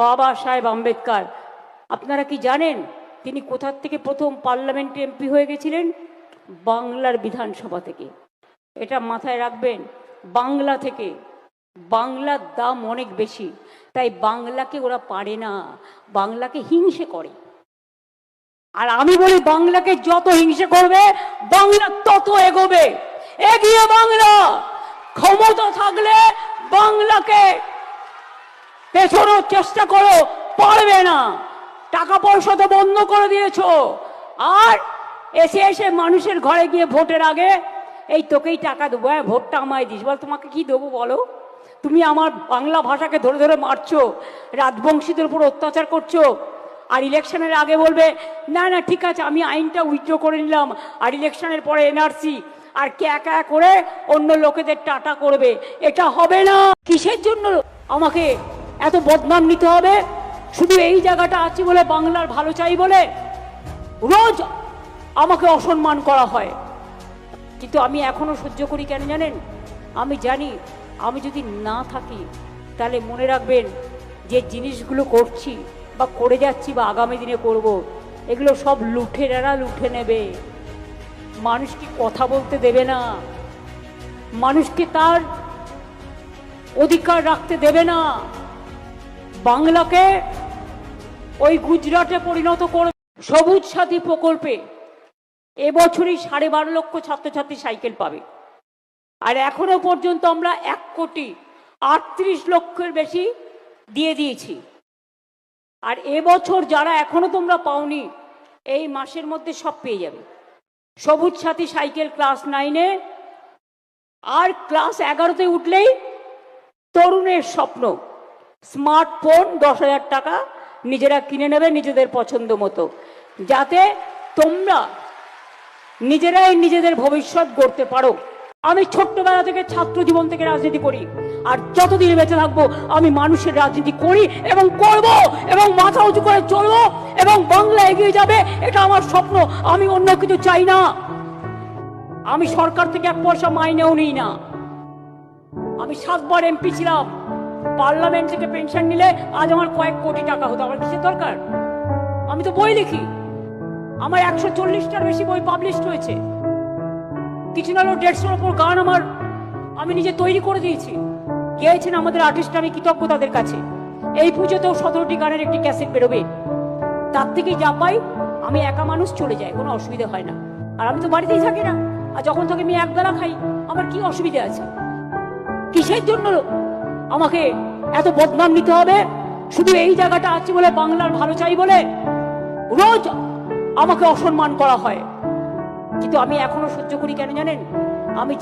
বাবা সাহেব আম্বেদকর, আপনারা কি জানেন তিনি কোথার থেকে প্রথম পার্লামেন্টে এমপি হয়ে গেছিলেন? বাংলার বিধানসভা থেকে। এটা মাথায় রাখবেন, বাংলা থেকে। বাংলার দাম অনেক বেশি, তাই বাংলাকে ওরা পারে না, বাংলাকে হিংসে করে। আর আমি বলি, বাংলাকে যত হিংসে করবে, বাংলা তত এগোবে। এগিয়ে বাংলা, ক্ষমতা থাকলে বাংলাকে পেছনোর চেষ্টা করো, পারবে না। টাকা পয়সা তো বন্ধ করে দিয়েছ। আর এসে এসে মানুষের ঘরে গিয়ে ভোটের আগে, এই তোকেই টাকা দেবো হ্যাঁ ভোটটা আমায় দিস। বল, তোমাকে কি দেবো বলো? তুমি আমার বাংলা ভাষাকে ধরে ধরে মারছো, রাজবংশীদের উপর অত্যাচার করছ, আর ইলেকশনের আগে বলবে, না না, ঠিক আছে, আমি আইনটা উইথড্র করে নিলাম, আর ইলেকশনের পরে এনআরসি আর কে একা করে অন্য লোকেদের টাটা করবে এটা হবে না। কিসের জন্য আমাকে এত বদনাম নিতে হবে? শুধু এই জায়গাটা আছে বলে বাংলার ভালো চাই বলে রোজ আমাকে অসম্মান করা হয়। কিন্তু আমি এখনও সহ্য করি কেন জানেন? আমি জানি আমি যদি না থাকি, তাহলে মনে রাখবেন যে জিনিসগুলো করছি বা করে যাচ্ছি বা আগামী দিনে করব, এগুলো সব লুঠেরারা লুঠে নেবে। মানুষকে কথা বলতে দেবে না? মানুষকে তার অধিকার রাখতে দেবে না? বাংলাকে ওই গুজরাটে পরিণত করে সবুজ সাথী প্রকল্পে এবছরই সাড়ে বারো লক্ষ ছাত্রছাত্রী সাইকেল পাবে। আর এখনও পর্যন্ত আমরা এক কোটি আটত্রিশ লক্ষের বেশি দিয়ে দিয়েছি। আর এবছর যারা এখনও তোমরা পাওনি, এই মাসের মধ্যে সব পেয়ে যাবে। সবুজ সাথী সাইকেল ক্লাস নাইনে আর ক্লাস এগারোতে উঠলেই তরুণের স্বপ্ন। স্মার্টফোন দশ হাজার টাকা নিজেরা কিনে নেবে নিজেদের পছন্দ মতো। যাতে তোমরা নিজেরাই নিজেদের ভবিষ্যৎ গড়তে পারো। আমি ছোট্টবেলা থেকে ছাত্র জীবন থেকে রাজনীতি করি। আর যতদিন বেঁচে থাকব, আমি মানুষের রাজনীতি করি এবং করব এবং মাথা উঁচু করে চলবো এবং বাংলা এগিয়ে যাবে, এটা আমার স্বপ্ন। আমি অন্য কিছু চাই না। আমি সরকার থেকে এক পয়সা মাইনেও নিই না। আমি সাতবার এমপি ছিলাম। পার্লামেন্ট থেকে পেনশন নিলে আজ আমার কয়েক কোটি টাকা হতো। আমার কিসের দরকার? আমি তো বই লিখি। আমার একশো চল্লিশটার বেশি বই পাবলিশ হয়েছে। কিছু না হলেও দেড়শোর ওপর গান আমার আমি নিজে তৈরি করে দিয়েছি। গেয়েছেন আমাদের আর্টিস্ট আমি কৃতজ্ঞ তাদের কাছে। এই পুজোতেও সতেরোটি গানের একটি ক্যাসেট বেরোবে। তার থেকে যা পাই, আমি একা মানুষ চলে যাই, কোনো অসুবিধা হয় না। আর আমি তো বাড়িতেই থাকি না। আর যখন থাকি আমি একবেলা খাই, আমার কি অসুবিধা আছে? কিসের জন্য আমাকে এত বদনাম নিতে হবে? শুধু এই জায়গাটা আছে বলে বাংলার ভালো চাই বলে রোজ আমাকে অসম্মান করা হয়। কিন্তু আমি এখনও সহ্য করি কেন জানেন? আমি